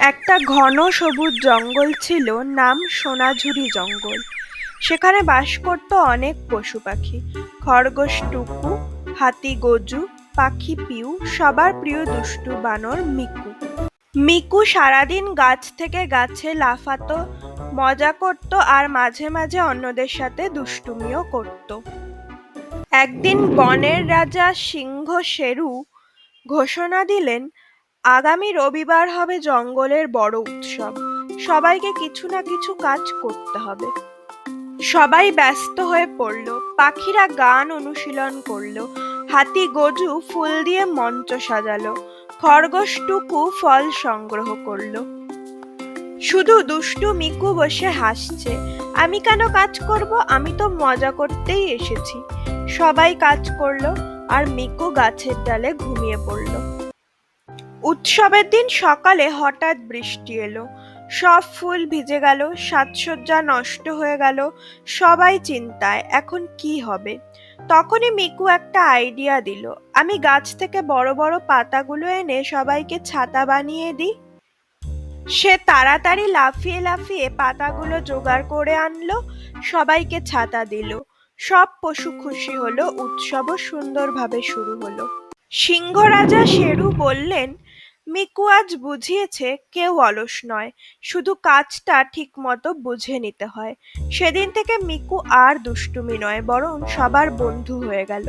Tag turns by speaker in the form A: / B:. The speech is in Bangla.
A: একটা ঘন সবুজ জঙ্গল ছিল, নাম সোনাঝুরি জঙ্গল। সেখানে বাস করত অনেক পশু পাখি। খরগোশ টুকু, হাতি গজু, পাখি পিউ, সবার প্রিয় দুষ্টু বানর মিকু। মিকু সারাদিন গাছ থেকে গাছে লাফাতো, মজা করত আর মাঝে মাঝে অন্যদের সাথে দুষ্টুমিও করত। একদিন বনের রাজা সিংহ শেরু ঘোষণা দিলেন আগামী রবিবার হবে জঙ্গলের বড় উৎসব। সবাইকে কিছু না কিছু কাজ করতে হবে। সবাই ব্যস্ত হয়ে পড়ল। পাখিরা গান অনুশীলন করল। হাতি গজু ফুল দিয়ে মঞ্চ সাজালো। খরগোশ টুকু ফল সংগ্রহ করল। শুধু দুষ্টু মিকু বসে হাসছে। আমি কেন কাজ করব? আমি তো মজা করতেই এসেছি। সবাই কাজ করল আর মিকু গাছের ডালে ঘুমিয়ে পড়ল। উৎসবের দিন সকালে হঠাৎ বৃষ্টি এলো। সব ফুল ভিজে গেল, সাজসজ্জা নষ্ট হয়ে গেল, সবাই চিন্তায়, এখন কি হবে? তখনই মিকু একটা আইডিয়া দিল। আমি গাছ থেকে বড় বড় পাতাগুলো এনে সবাইকে ছাতা বানিয়ে দিই। সে তাড়াতাড়ি লাফিয়ে লাফিয়ে পাতাগুলো জোগাড় করে আনলো, সবাইকে ছাতা দিল। সব পশু খুশি হলো, উৎসবও সুন্দরভাবে শুরু হলো। সিংহ রাজা শেরু বললেন মিকু আজ বুঝিয়েছে কেউ অলস নয়, শুধু কাজটা ঠিক মতো বুঝে নিতে হয়। সেদিন থেকে মিকু আর দুষ্টুমি নয়, বরং সবার বন্ধু হয়ে গেল।